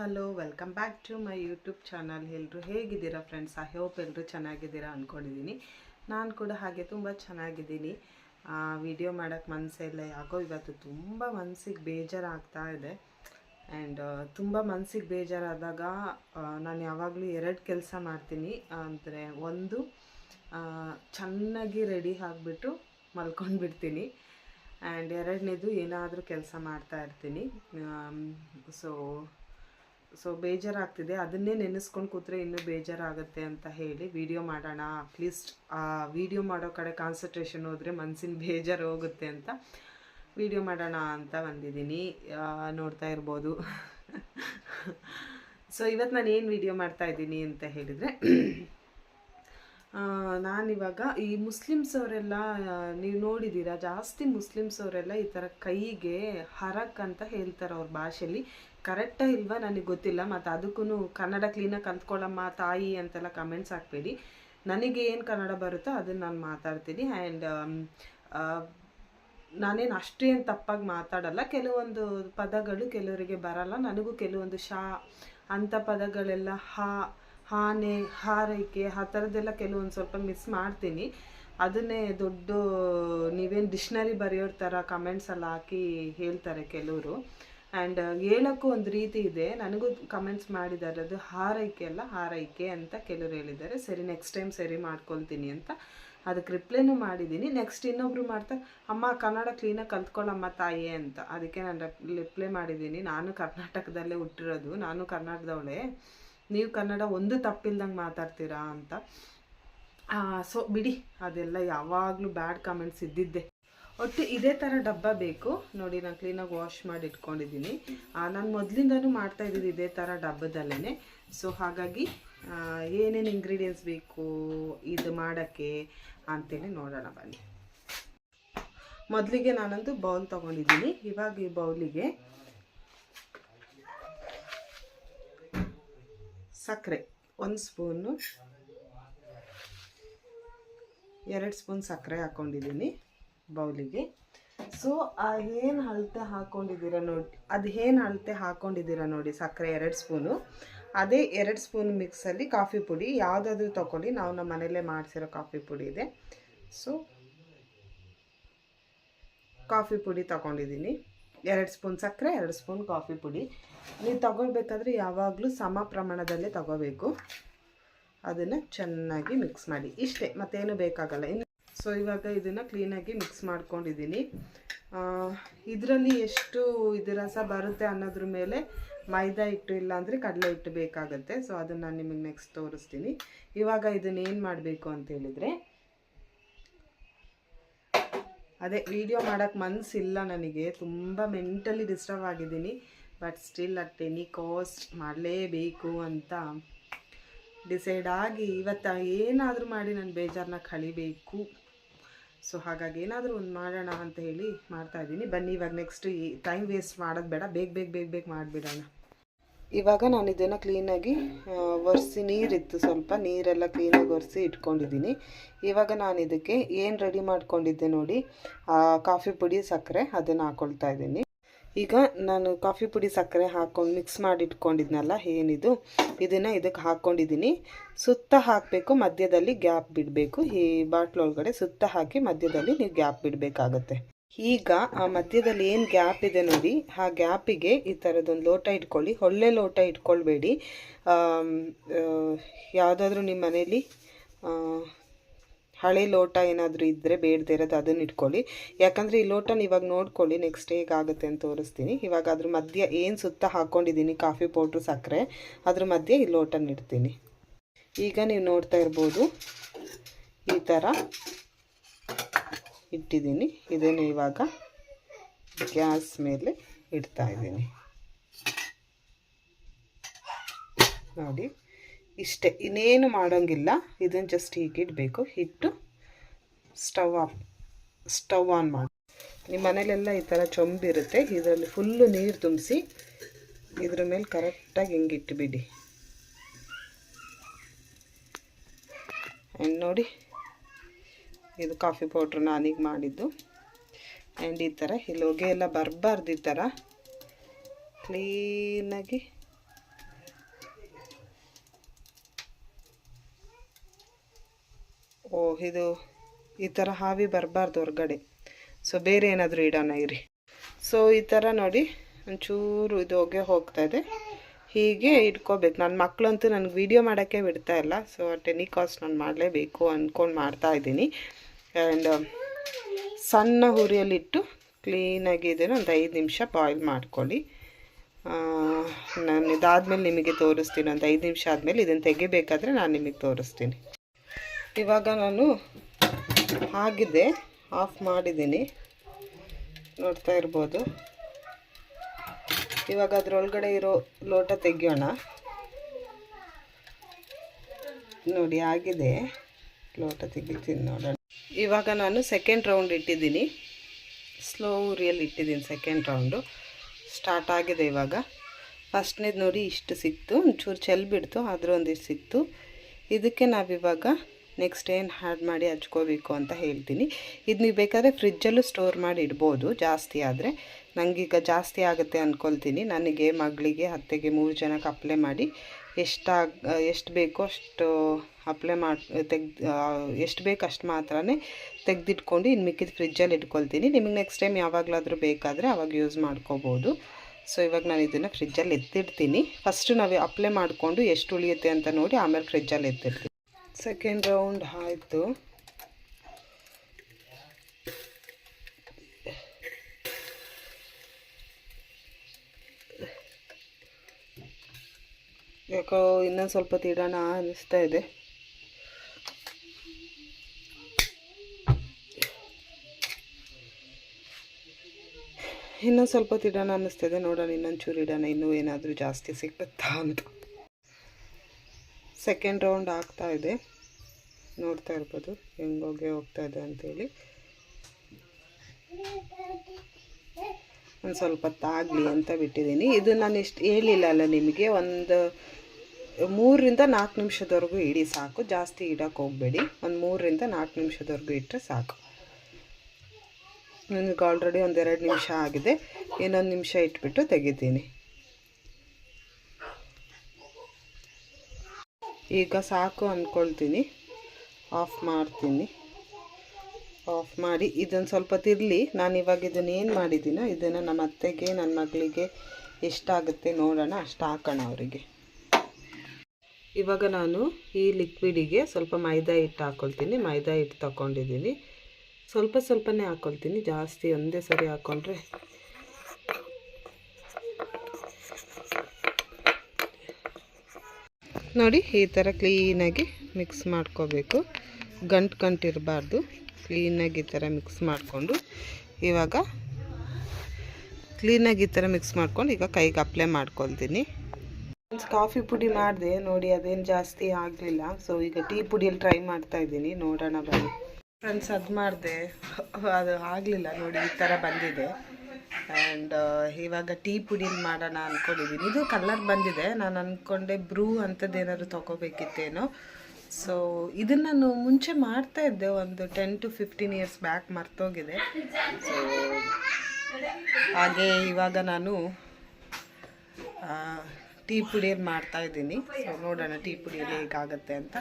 Hello welcome back to my YouTube channel ಎಲ್ಲರೂ ಹೇಗಿದ್ದೀರಾ friends I hope ಎಲ್ಲರೂ ಚೆನ್ನಾಗಿದ್ದೀರಾ ಅಂದ್ಕೊಂಡಿದ್ದೀನಿ ನಾನು ಕೂಡ ಹಾಗೆ ತುಂಬ ಚೆನ್ನಾಗಿದ್ದೀನಿ. ವಿಡಿಯೋ ಮಾಡೋಕ್ಕೆ ಮನಸ್ಸೇ ಇಲ್ಲ. ಯಾಕೋ ಇವತ್ತು ತುಂಬ ಮನಸ್ಸಿಗೆ ಬೇಜಾರಾಗ್ತಾ ಇದೆ. ಆ್ಯಂಡ್ ತುಂಬ ಮನಸ್ಸಿಗೆ ಬೇಜಾರಾದಾಗ ನಾನು ಯಾವಾಗಲೂ ಎರಡು ಕೆಲಸ ಮಾಡ್ತೀನಿ. ಅಂದರೆ ಒಂದು ಚೆನ್ನಾಗಿ ರೆಡಿ ಆಗಿಬಿಟ್ಟು ಮಲ್ಕೊಂಡು ಬಿಡ್ತೀನಿ ಆ್ಯಂಡ್ ಎರಡನೇದು ಏನಾದರೂ ಕೆಲಸ ಮಾಡ್ತಾ ಇರ್ತೀನಿ. ಸೊ ಸೊ ಬೇಜಾರಾಗ್ತಿದೆ. ಅದನ್ನೇ ನೆನೆಸ್ಕೊಂಡು ಕೂತ್ರೆ ಇನ್ನೂ ಬೇಜಾರಾಗುತ್ತೆ ಅಂತ ಹೇಳಿ ವಿಡಿಯೋ ಮಾಡೋಣ. ಅಟ್ಲೀಸ್ಟ್ ಆ ವಿಡಿಯೋ ಮಾಡೋ ಕಡೆ ಕಾನ್ಸಂಟ್ರೇಷನ್ ಹೋದರೆ ಮನಸ್ಸಿನ ಬೇಜಾರು ಹೋಗುತ್ತೆ ಅಂತ ವಿಡಿಯೋ ಮಾಡೋಣ ಅಂತ ಬಂದಿದ್ದೀನಿ. ನೋಡ್ತಾ ಇರ್ಬೋದು. ಸೊ ಇವತ್ತು ನಾನು ಏನು ವಿಡಿಯೋ ಮಾಡ್ತಾ ಇದ್ದೀನಿ ಅಂತ ಹೇಳಿದರೆ ನಾನಿವಾಗ ಈ ಮುಸ್ಲಿಮ್ಸ್ ಅವರೆಲ್ಲ ನೀವು ನೋಡಿದ್ದೀರಾ ಜಾಸ್ತಿ ಮುಸ್ಲಿಮ್ಸ್ ಅವರೆಲ್ಲ ಈ ಥರ ಕೈಗೆ ಹರಕ್ ಅಂತ ಹೇಳ್ತಾರೆ ಅವ್ರ ಭಾಷೆಯಲ್ಲಿ ಕರೆಕ್ಟಾ ಇಲ್ವಾ ನನಗೆ ಗೊತ್ತಿಲ್ಲ, ಮತ್ತು ಅದಕ್ಕೂ ಕನ್ನಡ ಕ್ಲೀನಾಗಿ ಕಲ್ತ್ಕೊಳ್ಳಮ್ಮ ತಾಯಿ ಅಂತೆಲ್ಲ ಕಮೆಂಟ್ಸ್ ಹಾಕ್ಬೇಡಿ. ನನಗೆ ಏನು ಕನ್ನಡ ಬರುತ್ತೋ ಅದನ್ನು ನಾನು ಮಾತಾಡ್ತೀನಿ. ಆ್ಯಂಡ್ ನಾನೇನು ಅಷ್ಟೇನು ತಪ್ಪಾಗಿ ಮಾತಾಡಲ್ಲ. ಕೆಲವೊಂದು ಪದಗಳು ಕೆಲವರಿಗೆ ಬರಲ್ಲ. ನನಗೂ ಕೆಲವೊಂದು ಶಾ ಅಂಥ ಪದಗಳೆಲ್ಲ ಹಾ, ಹಾನೆ, ಹಾರೈಕೆ, ಆ ಥರದ್ದೆಲ್ಲ ಕೆಲವೊಂದು ಸ್ವಲ್ಪ ಮಿಸ್ ಮಾಡ್ತೀನಿ. ಅದನ್ನೇ ದೊಡ್ಡ, ನೀವೇನು ಡಿಕ್ಷ್ನರಿ ಬರೆಯೋರ ಥರ ಕಮೆಂಟ್ಸ್ ಎಲ್ಲ ಹಾಕಿ ಹೇಳ್ತಾರೆ ಕೆಲವರು. ಆ್ಯಂಡ್ ಹೇಳೋಕ್ಕೂ ಒಂದು ರೀತಿ ಇದೆ. ನನಗೂ ಕಮೆಂಟ್ಸ್ ಮಾಡಿದ್ದಾರೆ ಅದು ಹಾರೈಕೆ ಅಲ್ಲ, ಹಾರೈಕೆ ಅಂತ ಕೆಲವರು ಹೇಳಿದ್ದಾರೆ. ಸರಿ ನೆಕ್ಸ್ಟ್ ಟೈಮ್ ಸರಿ ಮಾಡ್ಕೊಳ್ತೀನಿ ಅಂತ. ಅದಕ್ಕೆ ರಿಪ್ಲೈನೂ ಮಾಡಿದ್ದೀನಿ. ನೆಕ್ಸ್ಟ್ ಇನ್ನೊಬ್ರು ಮಾಡ್ತಾರೆ ಅಮ್ಮ, ಕನ್ನಡ ಕ್ಲೀನಾಗಿ ಕಲ್ತ್ಕೊಳ್ಳಮ್ಮ ತಾಯಿ ಅಂತ. ಅದಕ್ಕೆ ನಾನು ರಿಪ್ಲೈ ಮಾಡಿದ್ದೀನಿ. ನಾನು ಕರ್ನಾಟಕದಲ್ಲೇ ಹುಟ್ಟಿರೋದು. ನಾನು ಕರ್ನಾಟಕದವಳೆ. ನೀವು ಕನ್ನಡ ಒಂದು ತಪ್ಪಿಲ್ದಂಗೆ ಮಾತಾಡ್ತೀರಾ ಅಂತ. ಸೊ ಬಿಡಿ. ಅದೆಲ್ಲ ಯಾವಾಗಲೂ ಬ್ಯಾಡ್ ಕಮೆಂಟ್ಸ್ ಇದ್ದಿದ್ದೆ. ಒಟ್ಟು ಇದೇ ಥರ ಡಬ್ಬ ಬೇಕು. ನೋಡಿ, ನಾನು ಕ್ಲೀನಾಗಿ ವಾಶ್ ಮಾಡಿ ಇಟ್ಕೊಂಡಿದ್ದೀನಿ. ನಾನು ಮೊದಲಿಂದನೂ ಮಾಡ್ತಾ ಇದ್ದೀನಿ ಇದೇ ಥರ ಡಬ್ಬದಲ್ಲೇ ಸೊ ಹಾಗಾಗಿ ಏನೇನು ಇಂಗ್ರೀಡಿಯೆಂಟ್ಸ್ ಬೇಕು, ಇದು ಮಾಡೋಕ್ಕೆ ಅಂತೇಳಿ ನೋಡೋಣ ಬನ್ನಿ. ಮೊದಲಿಗೆ ನಾನೊಂದು ಬೌಲ್ ತೊಗೊಂಡಿದ್ದೀನಿ. ಇವಾಗ ಈ ಬೌಲಿಗೆ ಸಕ್ಕರೆ. ಒಂದು ಸ್ಪೂನು ಎರಡು ಸ್ಪೂನ್ ಸಕ್ಕರೆ ಹಾಕ್ಕೊಂಡಿದ್ದೀನಿ ಬೌಲಿಗೆ. ಸೊ ಏನು ಅಳತೆ ಹಾಕ್ಕೊಂಡಿದ್ದೀರ ನೋಡಿ, ಅದು ಏನು ಅಳತೆ ಹಾಕ್ಕೊಂಡಿದ್ದೀರ ನೋಡಿ ಸಕ್ಕರೆ ಎರಡು ಸ್ಪೂನು. ಅದೇ ಎರಡು ಸ್ಪೂನ್ ಮಿಕ್ಸಲ್ಲಿ ಕಾಫಿ ಪುಡಿ, ಯಾವುದಾದ್ರೂ ತೊಗೊಳ್ಳಿ ನಾವು ನಮ್ಮ ಮನೆಯಲ್ಲೇ ಮಾಡಿಸಿರೋ ಕಾಫಿ ಪುಡಿ ಇದೆ. ಸೊ ಕಾಫಿ ಪುಡಿ ತೊಗೊಂಡಿದ್ದೀನಿ. ಎರಡು ಸ್ಪೂನ್ ಸಕ್ಕರೆ, ಎರಡು ಸ್ಪೂನ್ ಕಾಫಿ ಪುಡಿ. ನೀವು ತಗೊಳ್ಬೇಕಾದ್ರೆ ಯಾವಾಗಲೂ ಸಮ ಪ್ರಮಾಣದಲ್ಲೇ ತಗೋಬೇಕು. ಅದನ್ನು ಚೆನ್ನಾಗಿ ಮಿಕ್ಸ್ ಮಾಡಿ. ಇಷ್ಟೇ, ಮತ್ತೇನು ಬೇಕಾಗಲ್ಲ. ಇನ್ನು ಸೊ ಇವಾಗ ಇದನ್ನು ಕ್ಲೀನಾಗಿ ಮಿಕ್ಸ್ ಮಾಡ್ಕೊಂಡಿದ್ದೀನಿ. ಇದರಲ್ಲಿ ಎಷ್ಟು ಇದು ರಸ ಬರುತ್ತೆ ಅನ್ನೋದ್ರ ಮೇಲೆ ಮೈದಾ ಹಿಟ್ಟು ಇಲ್ಲಾಂದರೆ ಕಡಲೆ ಹಿಟ್ಟು ಬೇಕಾಗುತ್ತೆ. ಸೊ ಅದನ್ನು ನಾನು ನಿಮಗೆ ನೆಕ್ಸ್ಟ್ ತೋರಿಸ್ತೀನಿ. ಇವಾಗ ಇದನ್ನ ಏನು ಮಾಡಬೇಕು ಅಂತ ಹೇಳಿದರೆ, ಅದೇ ವಿಡಿಯೋ ಮಾಡೋಕ್ಕೆ ಮನಸ್ಸಿಲ್ಲ ನನಗೆ. ತುಂಬ ಮೆಂಟಲಿ ಡಿಸ್ಟರ್ಬ್ ಆಗಿದ್ದೀನಿ. But still at any cost ಮಾಡಲೇಬೇಕು ಅಂತ ಡಿಸೈಡ್ ಆಗಿ ಇವತ್ತು ಏನಾದರೂ ಮಾಡಿ ನಾನು ಬೇಜಾರನ್ನ ಕಳಿಬೇಕು. ಸೊ ಹಾಗಾಗಿ ಏನಾದರೂ ಒಂದು ಮಾಡೋಣ ಅಂತ ಹೇಳಿ ಮಾಡ್ತಾ ಇದ್ದೀನಿ. ಬನ್ನಿ, ಇವಾಗ ನೆಕ್ಸ್ಟ್ ಈ ಟೈಮ್ ವೇಸ್ಟ್ ಮಾಡೋದು ಬೇಡ. ಬೇಗ ಬೇಗ ಬೇಗ ಬೇಗ ಮಾಡಿಬಿಡೋಣ. ಇವಾಗ ನಾನು ಇದನ್ನು ಕ್ಲೀನಾಗಿ ಒರೆಸಿ ನೀರಿತ್ತು ಸ್ವಲ್ಪ. ನೀರೆಲ್ಲ ಕ್ಲೀನಾಗಿ ಒರೆಸಿ ಇಟ್ಕೊಂಡಿದ್ದೀನಿ. ಇವಾಗ ನಾನು ಇದಕ್ಕೆ ಏನು ರೆಡಿ ಮಾಡ್ಕೊಂಡಿದ್ದೆ ನೋಡಿ ಕಾಫಿ ಪುಡಿ, ಸಕ್ಕರೆ ಅದನ್ನು ಹಾಕ್ಕೊಳ್ತಾ ಇದ್ದೀನಿ. ಈಗ ನಾನು ಕಾಫಿ ಪುಡಿ ಸಕ್ಕರೆ ಹಾಕೊಂಡು ಮಿಕ್ಸ್ ಮಾಡಿ ಇಟ್ಕೊಂಡಿದ್ನಲ್ಲ ಏನಿದು? ಇದನ್ನು ಇದಕ್ಕೆ ಹಾಕ್ಕೊಂಡಿದ್ದೀನಿ ಸುತ್ತ ಹಾಕಬೇಕು, ಮಧ್ಯದಲ್ಲಿ ಗ್ಯಾಪ್ ಬಿಡಬೇಕು. ಈ ಬಾಟ್ಲ್ ಒಳಗಡೆ ಸುತ್ತ ಹಾಕಿ ಮಧ್ಯದಲ್ಲಿ ನೀವು ಗ್ಯಾಪ್ ಬಿಡಬೇಕಾಗತ್ತೆ. ಈಗ ಆ ಮಧ್ಯದಲ್ಲಿ ಏನು ಗ್ಯಾಪ್ ಇದೆ ನೋಡಿ, ಆ ಗ್ಯಾಪಿಗೆ ಈ ಥರದೊಂದು ಲೋಟ ಇಟ್ಕೊಳ್ಳಿ. ಒಳ್ಳೆ ಲೋಟ ಇಟ್ಕೊಳ್ಬೇಡಿ. ಯಾವುದಾದ್ರೂ ನಿಮ್ಮ ಮನೇಲಿ ಹಳೆ ಲೋಟ ಏನಾದರೂ ಇದ್ದರೆ ಬೇಡದೇ ಇರೋದು ಅದನ್ನು ಇಟ್ಕೊಳ್ಳಿ. ಯಾಕಂದರೆ ಈ ಲೋಟನ ಇವಾಗ ನೋಡ್ಕೊಳ್ಳಿ ನೆಕ್ಸ್ಟ್ ಹೇಗಾಗುತ್ತೆ ಅಂತ ತೋರಿಸ್ತೀನಿ. ಇವಾಗ ಅದ್ರ ಮಧ್ಯೆ ಏನು ಸುತ್ತ ಹಾಕ್ಕೊಂಡಿದ್ದೀನಿ ಕಾಫಿ ಪೌಡ್ರು, ಸಕ್ಕರೆ, ಅದ್ರ ಮಧ್ಯೆ ಈ ಲೋಟನ ಇಡ್ತೀನಿ. ಈಗ ನೀವು ನೋಡ್ತಾ ಇರ್ಬೋದು, ಈ ಥರ ಇಟ್ಟಿದ್ದೀನಿ. ಇದನ್ನು ಇವಾಗ ಗ್ಯಾಸ್ ಮೇಲೆ ಇಡ್ತಾ ಇದ್ದೀನಿ. ನೋಡಿ. ಇಷ್ಟೇ, ಇನ್ನೇನು ಮಾಡೋಂಗಿಲ್ಲ. ಇದನ್ನು ಜಸ್ಟ್ ಹೀಗೆ ಇಡಬೇಕು. ಇಟ್ಟು ಸ್ಟವ್ ಆಫ್ ಸ್ಟವ್ ಆನ್ ಮಾಡಿ. ನಿಮ್ಮ ಮನೇಲೆಲ್ಲ ಈ ಥರ ಚೊಂಬಿರುತ್ತೆ ಇದರಲ್ಲಿ ಫುಲ್ಲು ನೀರು ತುಂಬಿಸಿ ಇದ್ರ ಮೇಲೆ ಕರೆಕ್ಟಾಗಿ ಹಿಂಗೆ ಇಟ್ಟುಬಿಡಿ ಆ್ಯಂಡ್ ನೋಡಿ, ಇದು ಕಾಫಿ ಪೌಡ್ರ್ ನಾನೀಗ ಮಾಡಿದ್ದು. ಆ್ಯಂಡ್ ಈ ಥರ ಇಲ್ಲಿ ಹೊಗೆ ಎಲ್ಲ ಬರಬಾರ್ದು ಈ ಥರ ಕ್ಲೀನಾಗಿ ಓ ಇದು ಈ ಥರ ಹಾವಿ ಬರಬಾರ್ದು ಹೊರಗಡೆ. ಸೊ ಬೇರೆ ಏನಾದರೂ ಇಡೋಣ ಇರಿ. ಸೊ ಈ ಥರ ನೋಡಿ ಒಂಚೂರು ಇದು ಹೋಗೇ ಹೋಗ್ತಾ ಇದೆ. ಹೀಗೆ ಇಟ್ಕೋಬೇಕು. ನನ್ನ ಮಕ್ಕಳಂತೂ ನನಗೆ ವೀಡಿಯೋ ಮಾಡೋಕ್ಕೆ ಬಿಡ್ತಾ ಇಲ್ಲ. ಸೊ ಟೆನಿ ಕಾಸ್ಟ್ ನಾನು ಮಾಡಲೇಬೇಕು ಅಂದ್ಕೊಂಡು ಮಾಡ್ತಾ ಇದ್ದೀನಿ. ಆ್ಯಂಡ್ ಸಣ್ಣ ಹುರಿಯಲ್ಲಿಟ್ಟು ಕ್ಲೀನಾಗಿ ಇದನ್ನು ಒಂದು ಐದು ನಿಮಿಷ ಬಾಯ್ಲ್ ಮಾಡ್ಕೊಳ್ಳಿ. ನಾನು ಇದಾದಮೇಲೆ ನಿಮಗೆ ತೋರಿಸ್ತೀನಿ. ಒಂದು ಐದು ನಿಮಿಷ ಆದಮೇಲೆ ಇದನ್ನು ತೆಗಿಬೇಕಾದ್ರೆ ನಾನು ನಿಮಗೆ ತೋರಿಸ್ತೀನಿ. ಇವಾಗ ನಾನು ಆಗಿದೆ ಆಫ್ ಮಾಡಿದ್ದೀನಿ. ನೋಡ್ತಾ ಇರ್ಬೋದು. ಇವಾಗ ಅದರೊಳಗಡೆ ಇರೋ ಲೋಟ ತೆಗಿಯೋಣ. ನೋಡಿ, ಆಗಿದೆ. ಲೋಟ ತೆಗಿತೀನಿ ನೋಡೋಣ. ಇವಾಗ ನಾನು ಸೆಕೆಂಡ್ ರೌಂಡ್ ಇಟ್ಟಿದ್ದೀನಿ. ಸ್ಲೋ ಉರಿಯಲ್ಲಿ ಇಟ್ಟಿದ್ದೀನಿ ಸೆಕೆಂಡ್ ರೌಂಡು ಸ್ಟಾರ್ಟ್ ಆಗಿದೆ ಇವಾಗ. ಫಸ್ಟ್ನೇದು ನೋಡಿ ಇಷ್ಟು ಸಿಕ್ತು. ಒಂಚೂರು ಚೆಲ್ಲಿಬಿಡ್ತು ಆದರೂ ಒಂದಿಷ್ಟು ಸಿಕ್ತು. ಇದಕ್ಕೆ ನಾವಿವಾಗ ನೆಕ್ಸ್ಟ್ ಏನು ಹಾಡ್ ಮಾಡಿ ಹಚ್ಕೋಬೇಕು ಅಂತ ಹೇಳ್ತೀನಿ. ಇದು ನೀವು ಬೇಕಾದರೆ ಫ್ರಿಜ್ಜಲ್ಲೂ ಸ್ಟೋರ್ ಮಾಡಿ ಇಡ್ಬೋದು, ಜಾಸ್ತಿ ಆದರೆ. ನನಗೀಗ ಜಾಸ್ತಿ ಆಗುತ್ತೆ ಅಂದ್ಕೊಳ್ತೀನಿ ನನಗೆ, ಮಗಳಿಗೆ, ಅತ್ತೆಗೆ ಮೂರು ಜನಕ್ಕೆ ಅಪ್ಲೈ ಮಾಡಿ ಎಷ್ಟಾಗ ಎಷ್ಟು ಬೇಕೋ ಅಷ್ಟು ಅಪ್ಲೈ ಮಾಡಿ, ತೆಗ್ದು ಎಷ್ಟು ಬೇಕು ಅಷ್ಟು ಮಾತ್ರನೇ ತೆಗೆದಿಟ್ಕೊಂಡು ಇನ್ನು ಮಿಕ್ಕಿದ ಫ್ರಿಜ್ಜಲ್ಲಿ ಇಟ್ಕೊಳ್ತೀನಿ. ನಿಮಗೆ ನೆಕ್ಸ್ಟ್ ಟೈಮ್ ಯಾವಾಗಲಾದರೂ ಬೇಕಾದರೆ ಆವಾಗ ಯೂಸ್ ಮಾಡ್ಕೋಬೋದು. ಸೊ ಇವಾಗ ನಾನು ಇದನ್ನು ಫ್ರಿಜ್ಜಲ್ಲಿ ಎತ್ತಿಡ್ತೀನಿ. ಫಸ್ಟು ನಾವು ಅಪ್ಲೈ ಮಾಡಿಕೊಂಡು ಎಷ್ಟು ಉಳಿಯುತ್ತೆ ಅಂತ ನೋಡಿ ಆಮೇಲೆ ಫ್ರಿಜ್ಜಲ್ಲಿ ಎತ್ತಿಡ್ತೀನಿ. ಸೆಕೆಂಡ್ ರೌಂಡ್ ಆಯಿತು. ಯಾಕೋ ಇನ್ನೊಂದು ಸ್ವಲ್ಪ ತೀಡೋಣ ಅನ್ನಿಸ್ತಾ ಇದೆ. ಇನ್ನೊಂದು ಸ್ವಲ್ಪ ತಿಡೋಣ ಅನ್ನಿಸ್ತಿದೆ ನೋಡೋಣ ಇನ್ನೊಂದು ಚೂರು ಇಡೋಣ. ಇನ್ನೂ ಏನಾದರೂ ಜಾಸ್ತಿ ಸಿಗುತ್ತಾ ಅಂತ. ಸೆಕೆಂಡ್ ರೌಂಡ್ ಆಗ್ತಾ ಇದೆ. ನೋಡ್ತಾ ಇರ್ಬೋದು ಹೆಂಗೋಗೆ ಹೋಗ್ತಾ ಇದೆ ಅಂತೇಳಿ. ಒಂದು ಸ್ವಲ್ಪ ತಾಗಲಿ ಅಂತ ಬಿಟ್ಟಿದ್ದೀನಿ. ಇದು ನಾನು ಇಷ್ಟು ಹೇಳಿಲ್ಲ ಅಲ್ಲ ನಿಮಗೆ. ಒಂದು ಮೂರರಿಂದ ನಾಲ್ಕು ನಿಮಿಷದವರೆಗೂ ಇಡಿ ಸಾಕು. ಜಾಸ್ತಿ ಇಡೋಕ್ಕೆ ಹೋಗಬೇಡಿ. ಒಂದು ಮೂರರಿಂದ ನಾಲ್ಕು ನಿಮಿಷದವರೆಗೂ ಇಟ್ಟರೆ ಸಾಕು. ನನಗೆ ಆಲ್ರೆಡಿ ಒಂದೆರಡು ನಿಮಿಷ ಆಗಿದೆ. ಇನ್ನೊಂದು ನಿಮಿಷ ಇಟ್ಬಿಟ್ಟು ತೆಗಿತೀನಿ. ಈಗ ಸಾಕು ಅಂದ್ಕೊಳ್ತೀನಿ ಆಫ್ ಮಾಡ್ತೀನಿ. ಆಫ್ ಮಾಡಿ ಇದನ್ನು ಸ್ವಲ್ಪ ತಿರ್ಲಿ, ನಾನು ಇವಾಗ ಇದನ್ನು ಏನು ಮಾಡಿದ್ದೀನೋ ಇದನ್ನು ನಮ್ಮ ಅತ್ತೆಗೆ ನನ್ನ ಮಗಳಿಗೆ ಎಷ್ಟಾಗುತ್ತೆ ನೋಡೋಣ, ಅಷ್ಟು ಹಾಕೋಣ ಅವರಿಗೆ. ಇವಾಗ ನಾನು ಈ ಲಿಕ್ವಿಡಿಗೆ ಸ್ವಲ್ಪ ಮೈದಾ ಹಿಟ್ಟು ಹಾಕ್ಕೊಳ್ತೀನಿ ಮೈದಾ ಹಿಟ್ಟು ತಗೊಂಡಿದ್ದೀನಿ ಸ್ವಲ್ಪ ಸ್ವಲ್ಪನೇ ಹಾಕ್ಕೊಳ್ತೀನಿ ಜಾಸ್ತಿ ಒಂದೇ ಸರಿ ಹಾಕ್ಕೊಂಡ್ರೆ ನೋಡಿ, ಈ ಥರ ಕ್ಲೀನಾಗಿ ಮಿಕ್ಸ್ ಮಾಡ್ಕೋಬೇಕು. ಗಂಟು ಗಂಟು ಇರಬಾರ್ದು. ಕ್ಲೀನಾಗಿ ಈ ಥರ ಮಿಕ್ಸ್ ಮಾಡಿಕೊಂಡು, ಇವಾಗ ಕ್ಲೀನಾಗಿ ಈ ಥರ ಮಿಕ್ಸ್ ಮಾಡ್ಕೊಂಡು ಈಗ ಕೈಗೆ ಅಪ್ಲೈ ಮಾಡ್ಕೊಳ್ತೀನಿ. ಕಾಫಿ ಪುಡಿ ಮಾಡಿದೆ, ನೋಡಿ ಅದೇನು ಜಾಸ್ತಿ ಆಗಲಿಲ್ಲ. ಸೊ ಈಗ ಟೀ ಪುಡಿಯಲ್ಲಿ ಟ್ರೈ ಮಾಡ್ತಾ ಇದ್ದೀನಿ. ನೋಡೋಣ ಬನ್ನಿ. ಫ್ರೆಂಡ್ಸ್ ಅದು ಮಾಡಿದೆ. ಅದು ಆಗಲಿಲ್ಲ ನೋಡಿ, ಈ ಥರ ಬಂದಿದೆ. ಆ್ಯಂಡ್ ಇವಾಗ ಟೀ ಪುಡಿನ ಮಾಡೋಣ ಅಂದ್ಕೊಂಡಿದ್ದೀನಿ ಇದು ಕಲರ್ ಬಂದಿದೆ. ನಾನು ಅಂದ್ಕೊಂಡೆ ಬ್ರೂ ಅಂಥದ್ದು ಏನಾದ್ರು ತೊಗೋಬೇಕಿತ್ತೇನೋ. ಸೊ ಇದನ್ನು ನಾನು ಮುಂಚೆ ಮಾಡ್ತಾ ಇದ್ದೆ. ಒಂದು ten to fifteen years back ಮರ್ತೋಗಿದೆ. ಸೊ ಹಾಗೆ ಇವಾಗ ನಾನು ಟೀ ಪುಡಿಯಲ್ಲಿ ಮಾಡ್ತಾ ಇದ್ದೀನಿ. ಸೊ ನೋಡೋಣ ಟೀ ಪುಡಿಯಲ್ಲಿ ಹೇಗಾಗತ್ತೆ ಅಂತ.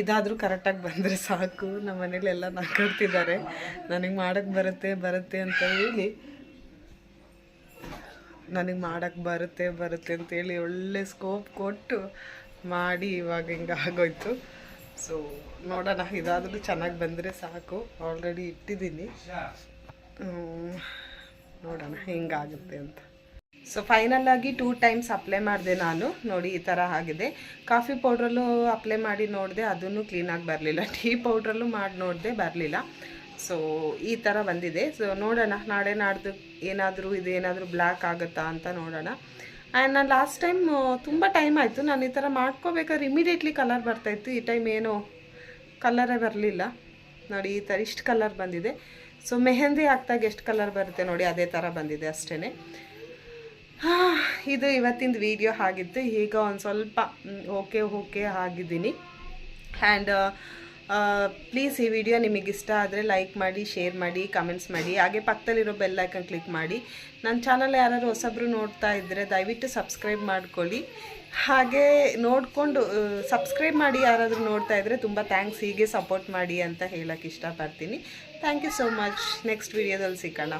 ಇದಾದರೂ ಕರೆಕ್ಟಾಗಿ ಬಂದರೆ ಸಾಕು. ನಮ್ಮ ಮನೇಲೆಲ್ಲ ಎಲ್ಲ ನಗಾಡ್ತಿದ್ದಾರೆ ನನಗೆ ಮಾಡೋಕ್ಕೆ ಬರುತ್ತೆ ಬರುತ್ತೆ ಅಂತ ಹೇಳಿ. ನನಗೆ ಮಾಡೋಕ್ಕೆ ಬರುತ್ತೆ ಬರುತ್ತೆ ಅಂತೇಳಿ ಒಳ್ಳೆ ಸ್ಕೋಪ್ ಕೊಟ್ಟು ಮಾಡಿ ಇವಾಗ ಹಿಂಗೆ ಆಗೋಯ್ತು. ಸೊ ನೋಡೋಣ, ಇದಾದರೂ ಚೆನ್ನಾಗಿ ಬಂದರೆ ಸಾಕು. ಆಲ್ರೆಡಿ ಇಟ್ಟಿದ್ದೀನಿ. ನೋಡೋಣ ಹಿಂಗಾಗುತ್ತೆ ಅಂತ. So final two times apply ಮಾಡಿದೆ ನಾನು. ನೋಡಿ, ಈ ಥರ ಆಗಿದೆ. ಕಾಫಿ ಪೌಡ್ರಲ್ಲೂ ಅಪ್ಲೈ ಮಾಡಿ ನೋಡಿದೆ ಅದನ್ನು ಕ್ಲೀನಾಗಿ ಬರಲಿಲ್ಲ. ಟೀ ಪೌಡ್ರಲ್ಲೂ ಮಾಡಿ ನೋಡಿದೆ, ಬರಲಿಲ್ಲ. ಸೊ ಈ ಥರ ಬಂದಿದೆ. ಸೊ ನೋಡೋಣ. ನಾಳೆ ನಾಡ್ದು ಏನಾದರೂ ಇದೇನಾದರೂ ಬ್ಲ್ಯಾಕ್ ಆಗುತ್ತಾ ಅಂತ ನೋಡೋಣ. ಆ್ಯಂಡ್ ನಾನು ಲಾಸ್ಟ್ ಟೈಮ್ ತುಂಬ ಟೈಮ್ ಆಯಿತು. ನಾನು ಈ ಥರ ಮಾಡ್ಕೋಬೇಕಾದ್ರೆ ಇಮಿಡಿಯೇಟ್ಲಿ ಕಲರ್ ಬರ್ತಾಯಿತ್ತು ಈ ಟೈಮ್ ಏನೋ ಕಲರೇ ಬರಲಿಲ್ಲ. ನೋಡಿ, ಈ ಥರ ಇಷ್ಟು ಕಲರ್ ಬಂದಿದೆ. ಸೊ ಮೆಹಂದಿ ಹಾಕ್ದಾಗ ಎಷ್ಟು ಕಲರ್ ಬರುತ್ತೆ ನೋಡಿ, ಅದೇ ಥರ ಬಂದಿದೆ ಅಷ್ಟೇ ಇದು ಇವತ್ತಿನ ವಿಡಿಯೋ ಆಗಿತ್ತು. ಈಗ ಒಂದು ಸ್ವಲ್ಪ ಓಕೆ ಓಕೆ ಆಗಿದ್ದೀನಿ. ಆ್ಯಂಡ್ ಪ್ಲೀಸ್ ಈ ವಿಡಿಯೋ ನಿಮಗೆ ಇಷ್ಟ ಆದರೆ ಲೈಕ್ ಮಾಡಿ ಶೇರ್ ಮಾಡಿ ಕಮೆಂಟ್ಸ್ ಮಾಡಿ. ಹಾಗೆ ಪಕ್ಕದಲ್ಲಿರೋ ಬೆಲ್ ಐಕನ್ ಕ್ಲಿಕ್ ಮಾಡಿ. ನನ್ನ ಚಾನಲ್ ಯಾರಾದರೂ ಹೊಸಬ್ರು ನೋಡ್ತಾ ಇದ್ದರೆ ದಯವಿಟ್ಟು ಸಬ್ಸ್ಕ್ರೈಬ್ ಮಾಡ್ಕೊಳ್ಳಿ. ಹಾಗೆ ನೋಡಿಕೊಂಡು ಸಬ್ಸ್ಕ್ರೈಬ್ ಮಾಡಿ ಯಾರಾದರೂ ನೋಡ್ತಾ ಇದ್ದರೆ ತುಂಬ ಥ್ಯಾಂಕ್ಸ್ ಹೀಗೆ ಸಪೋರ್ಟ್ ಮಾಡಿ ಅಂತ ಹೇಳೋಕ್ಕೆ ಇಷ್ಟಪಡ್ತೀನಿ. Thank you so much next ವಿಡಿಯೋದಲ್ಲಿ ಸಿಗೋಣ.